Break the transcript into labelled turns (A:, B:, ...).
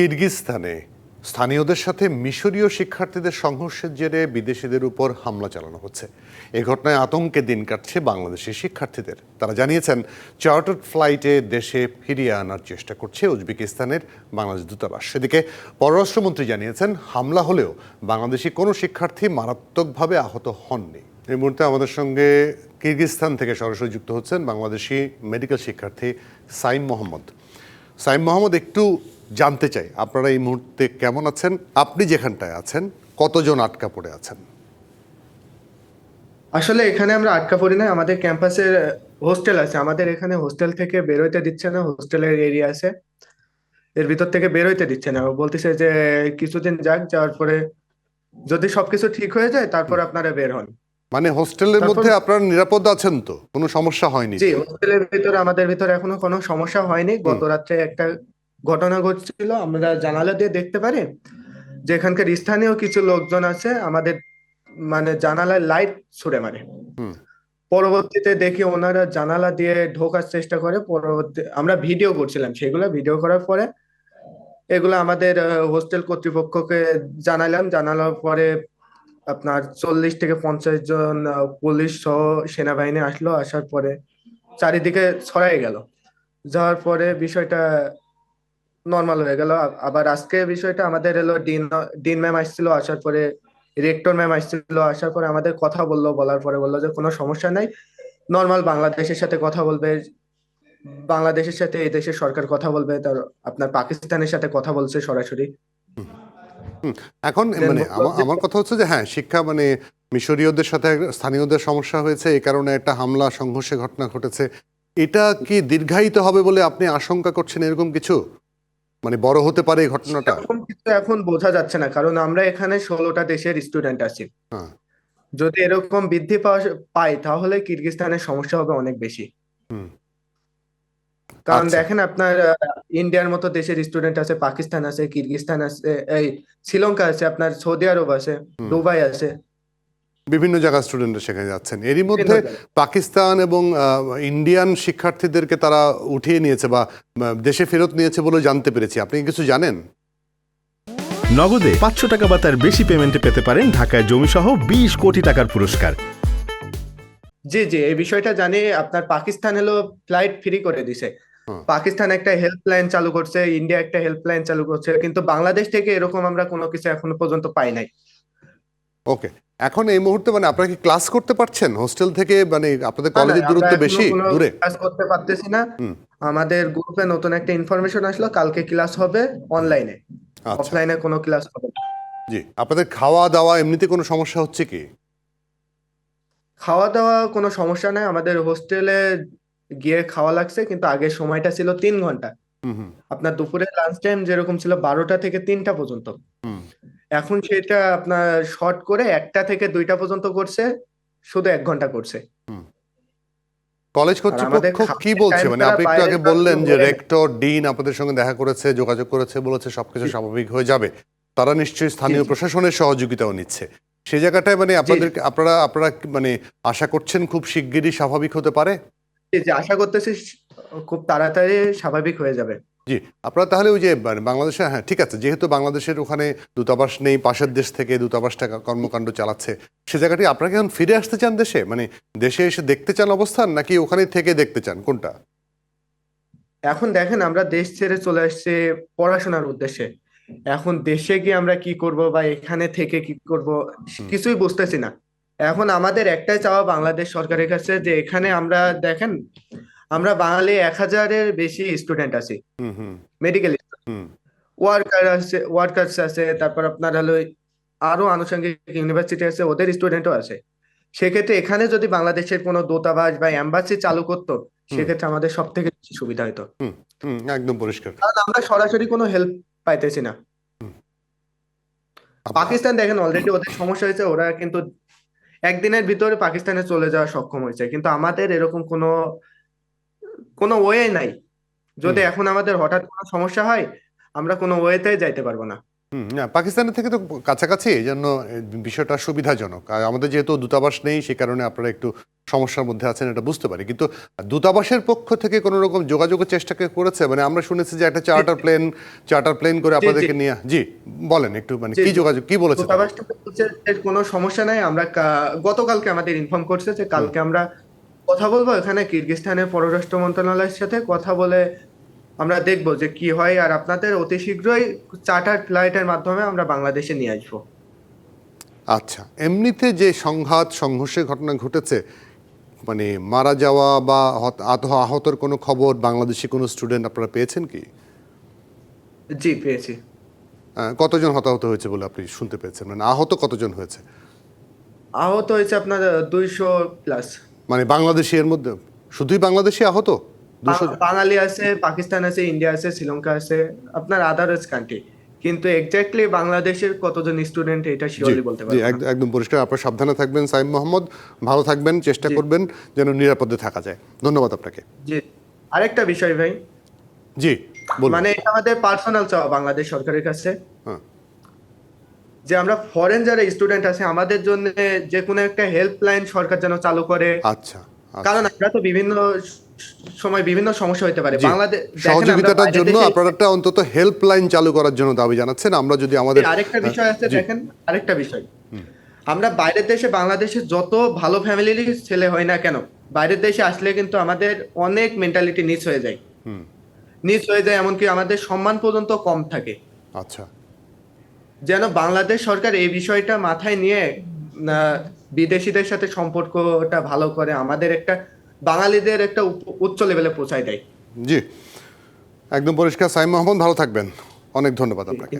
A: কিরগিজস্তানে স্থানীয়দের সাথে মিশরীয় শিক্ষার্থীদের সংঘর্ষের জেরে বিদেশিদের উপর হামলা চালানো হচ্ছে। এ ঘটনায় আতঙ্কে দিন কাটছে বাংলাদেশি শিক্ষার্থীদের। তারা জানিয়েছেন, চার্টার্ড ফ্লাইটে দেশে ফিরিয়ে আনার চেষ্টা করছে উজবেকিস্তানের বাংলাদেশ দূতাবাস। সেদিকে পররাষ্ট্রমন্ত্রী জানিয়েছেন, হামলা হলেও বাংলাদেশি কোনো শিক্ষার্থী মারাত্মকভাবে আহত হননি। এই মুহূর্তে আমাদের সঙ্গে কিরগিজস্তান থেকে সরাসরি যুক্ত হচ্ছেন বাংলাদেশি মেডিকেল শিক্ষার্থী সাইম মোহাম্মদ। সাইম মোহাম্মদ, একটু জানতে চাই আপনারা এই মুহূর্তে কেমন আছেন? আপনি যেখানটায় আছেন কতজন আটকা পড়ে আছেন?
B: আসলে এখানে আমরা আটকা পড়ি না আমাদের ক্যাম্পাসের হোস্টেল আছে। আমাদের এখানে হোস্টেল থেকে বেরোইতে দিচ্ছে না হোস্টেলের এরিয়া আছে। এর ভিতর থেকে বেরোইতে দিচ্ছে না। ও বলতেছে যে কিছুদিন যাক যাওয়ার পরে যদি সবকিছু ঠিক হয়ে যায় তারপর আপনারা বের হন।
A: মানে হোস্টেলের মধ্যে আপনারা নিরাপদ আছেন তো? কোনো সমস্যা হয়নি
B: জি হোস্টেলের ভিতরে আমাদের ভিতরে এখনও কোনো সমস্যা হয়নি। গত রাত্রে একটা ঘটনা ঘটছিল আমরা জানালা দিয়ে দেখতে পারি যে এখানকার স্থানীয় কিছু লোকজন আছে আমাদের মানে জানালায় লাইট ছুড়ে মারে। পরবর্তীতে দেখি ওনারা জানালা দিয়ে ঢোকার চেষ্টা করে পরবর্তী আমরা ভিডিও করছিলাম সেগুলো ভিডিও করার পরে এগুলো আমাদের হোস্টেল কর্তৃপক্ষকে জানালাম জানানোর পরে আপনার চল্লিশ থেকে পঞ্চাশ জন পুলিশ সহ সেনাবাহিনী আসলো আসার পরে চারিদিকে ছড়াই গেল যাওয়ার পরে বিষয়টা নর্মাল হয়ে গেল। আবার আজকে বিষয়টা আমাদের এলো ডিন ডিন ম্যাম আসছিল আসার পরে রেক্টর ম্যাম আসছিল আসার পরে আমাদের কথা বলল বলার পরে বলল যে কোনো সমস্যা নাই। নর্মাল বাংলাদেশের সাথে কথা বলবে বাংলাদেশের সাথে এই দেশের সরকার কথা বলবে তার আপনার পাকিস্তানের সাথে কথা বলছে সরাসরি।
A: এখন মানে আমার আমার কথা হচ্ছে যে হ্যাঁ শিক্ষা মানে মিশরীয়দের সাথে স্থানীয়দের সমস্যা হয়েছে এই কারণে একটা হামলা সংঘর্ষের ঘটনা ঘটেছে। এটা কি দীর্ঘায়িত হবে বলে আপনি আশঙ্কা করছেন এরকম কিছু? মানে বড় হতে পারে এই ঘটনাটা?
B: এরকম কিছু এখন বোঝা যাচ্ছে না কারণ আমরা এখানে ষোলোটা দেশের স্টুডেন্ট আছি।
A: হ্যাঁ।
B: যদি এরকম বৃদ্ধি পাই তাহলে কিরগিজস্তানের সমস্যা হবে অনেক বেশি।
A: হুম।
B: কারণ
A: আচ্ছা।
B: দেখেন আপনার ইন্ডিয়ার মতো দেশের স্টুডেন্ট আছে পাকিস্তান আছে কিরগিজস্তান আছে এই শ্রীলঙ্কা আছে আপনার সৌদি আরব আছে দুবাই আছে।
A: বিভিন্ন জায়গার স্টুডেন্টরা সেখানে যাচ্ছেন। এরই মধ্যে পাকিস্তান এবং আহ, ইন্ডিয়ান শিক্ষার্থীদেরকে তারা উঠিয়ে নিয়েছে বা দেশে ফেরত নিয়েছে বলে জানতে পেরেছি। আপনি কিছু জানেন?
C: নগদে পাঁচশো টাকা বা তার বেশি পেমেন্টে পেতে পারেন ঢাকায় জমিসহ বিশ কোটি টাকার পুরস্কার।
B: জি জি এই বিষয়টা জানি আপনার পাকিস্তান হলো ফ্লাইট ফ্রি করে দিছে। পাকিস্তান একটা হেল্পলাইন চালু করছে ইন্ডিয়া একটা হেল্পলাইন চালু করছে কিন্তু বাংলাদেশ থেকে এরকম আমরা কোনো কিছু এখনও পর্যন্ত পাই নাই।
A: ওকে এখন এই মুহূর্তে মানে আপনারা কি ক্লাস করতে পারছেন? হোস্টেল থেকে মানে আপনাদের কলেজের দূরত্ব বেশি? দূরে?
B: ক্লাস করতে পারতেছি না। আমাদের গ্রুপে নতুন একটা ইনফরমেশন আসলো কালকে ক্লাস হবে অনলাইনে
A: আচ্ছা।
B: অফলাইনে কোনো ক্লাস হবে না।
A: জি আপনাদের খাওয়া দাওয়া এমনিতে কোনো সমস্যা হচ্ছে কি?
B: খাওয়া দাওয়া কোনো সমস্যা নাই। আমাদের হোস্টেলে গিয়ে খাওয়া লাগছে কিন্তু আগের সময়টা ছিল তিন ঘণ্টা।
A: হুম হুম।
B: আপনার দুপুরে লাঞ্চ টাইম যেরকম ছিল বারোটা থেকে তিনটা পর্যন্ত।
A: হুম।
B: এখন সেটা আপনার শর্ট করে একটা থেকে দুইটা পর্যন্ত করছে শুধু এক ঘণ্টা করছে।
A: কলেজ কর্তৃপক্ষ কি বলছে? মানে আপনি একটু আগে বললেন যে রেক্টর ডিন আপনাদের সঙ্গে দেখা করেছে যোগাযোগ করেছে বলেছে সবকিছু স্বাভাবিক হয়ে যাবে। তারা নিশ্চয়ই স্থানীয় প্রশাসনের সহযোগিতাও নিচ্ছে। সেই জায়গাটায় মানে আপনাদের আপনারা আপনারা মানে আশা করছেন খুব শিগগিরই স্বাভাবিক হতে পারে?
B: যে আশা করতেছি খুব তাড়াতাড়ি স্বাভাবিক হয়ে যাবে।
A: জি। আপনারা তাহলে ওই যে মানে বাংলাদেশে হ্যাঁ ঠিক আছে। যেহেতু বাংলাদেশের ওখানে দূতাবাস নেই পাশের দেশ থেকে দূতাবাসটা কর্মকাণ্ড চালাচ্ছে সে জায়গাটি আপনারা কি এখন ফিরে আসতে চান দেশে? মানে দেশে এসে দেখতে চান অবস্থান নাকি ওখানে থেকে দেখতে চান? কোনটা?
B: এখন দেখেন আমরা দেশ ছেড়ে চলে আসছি পড়াশোনার উদ্দেশ্যে। এখন দেশে গিয়ে আমরা কি করব বা এখানে থেকে কি করব কিছুই বুঝতেছি না। এখন আমাদের একটাই চাওয়া বাংলাদেশ সরকারের কাছে যে এখানে আমরা দেখেন আমরা বাঙালি এক হাজারের বেশি স্টুডেন্ট আছি। মেডিকেল
A: হুম।
B: ওয়ার্কার আছে ওয়ার্কার্স আছে তারপর আপনার হলো আরও আনুষঙ্গিক ইউনিভার্সিটি আছে ওদের স্টুডেন্টও আছে। সেক্ষেত্রে এখানে যদি বাংলাদেশের কোনো দূতাবাস বা এম্বাসি চালু করতো সেক্ষেত্রে আমাদের সব থেকে বেশি সুবিধা হতো
A: একদম পরিষ্কার।
B: কারণ আমরা সরাসরি কোনো হেল্প পাইতেছি না। পাকিস্তান দেখেন অলরেডি ওদের সমস্যা হয়েছে ওরা কিন্তু একদিনের ভিতরে পাকিস্তানে চলে যাওয়া সক্ষম হয়েছে। কিন্তু আমাদের এরকম কোনো কোনো ওয়ে নাই। যদি এখন আমাদের হঠাৎ কোনো সমস্যা হয় আমরা কোনো ওয়েতে যাইতে পারব না।
A: পাকিস্তানের থেকে তো কাছাকাছি এই জন্য বিষয়টা সুবিধাজনক। আর আমাদের যেহেতু দূতাবাস নেই সে কারণে আপনারা একটু সমস্যার মধ্যে আছেন এটা বুঝতে পারি। কিন্তু দূতাবাসের পক্ষ থেকে কোনো রকম যোগাযোগের চেষ্টা করেছে? মানে আমরা শুনেছি যে একটা চার্টার প্লেন চার্টার প্লেন করে আপনাদেরকে নিয়ে জি বলেন একটু মানে কি যোগাযোগ কি বলেছে
B: দূতাবাস কোনো সমস্যা নাই আমরা গতকালকে আমাদের ইনফর্ম করছে যে কালকে আমরা কথা বলব? এখানে কিরগিজস্তানের পররাষ্ট্র মন্ত্রণালয়ের সাথে কথা বলে আমরা দেখব যে কি হয় আর আপনাদের অতি শীঘ্রই চার্টার ফ্লাইটের মাধ্যমে আমরা বাংলাদেশে নিয়ে আসব।
A: আচ্ছা এমনিতে যে সংঘাত সংঘর্ষের ঘটনা ঘটেছে মানে মারা যাওয়া বা হত- আহত আহতর কোনো খবর বাংলাদেশি কোনো স্টুডেন্ট আপনারা পেয়েছেন কি?
B: জি পেয়েছি।
A: কতজন হতাহত হয়েছে বলে আপনি শুনতে পেয়েছেন? মানে আহত কতজন হয়েছে?
B: আহত হয়েছে আপনার দুইশো প্লাস।
A: মানে বাংলাদেশি এর মধ্যে। শুধুই বাংলাদেশি আহত?
B: বাঙালি আছে পাকিস্তান আছে ইন্ডিয়া আছে শ্রীলঙ্কা আছে আপনার আদার্স কান্ট্রি কিন্তু এক্স্যাক্টলি বাংলাদেশের কতজন স্টুডেন্ট এটা শিওরলি বলতে পারব
A: একদম পরিষ্কার। আপনার সাবধানে থাকবেন সাইম মোহাম্মদ। ভালো থাকবেন চেষ্টা করবেন যেন নিরাপদে থাকা যায়। ধন্যবাদ আপনাকে।
B: জি। আরেকটা বিষয় ভাই।
A: জি
B: মানে এটা আমাদের পার্সোনাল চাওয়া বাংলাদেশ সরকারের কাছে।
A: হ্যাঁ।
B: যে আমরা ফরেন যারা স্টুডেন্ট আছে আমাদের জন্য যে কোনো একটা হেল্পলাইন সরকার যেন চালু করে।
A: আচ্ছা আচ্ছা।
B: কারণ আমরা তো বিভিন্ন সময় বিভিন্ন সমস্যা হতে পারে। বাংলাদেশ
A: সহযোগিতাটার জন্য আপনারা একটা অন্তত হেল্পলাইন চালু করার জন্য দাবি জানাচ্ছেন। আমরা যদি আমাদের
B: আরেকটা বিষয় আছে দেখেন আরেকটা বিষয়। আমরা বাইরের দেশে বাংলাদেশে যত ভালো ফ্যামিলির ছেলে হয় না কেন বাইরের দেশে আসলে কিন্তু আমাদের অনেক মেন্টালিটি নিচ হয়ে যায়। নিচ হয়ে যায় এমনকি আমাদের সম্মান পর্যন্ত কম থাকে।
A: আচ্ছা।
B: যেন বাংলাদেশ সরকার এই বিষয়টা মাথায় নিয়ে বিদেশিদের সাথে সম্পর্কটা ভালো করে আমাদের একটা বাঙালিদের একটা উচ্চ লেভেলে পৌঁছায় দেয়।
A: জি। একদম পরিষ্কার। সাইম মোহাম্মদ ভালো থাকবেন। অনেক ধন্যবাদ আপনাকে।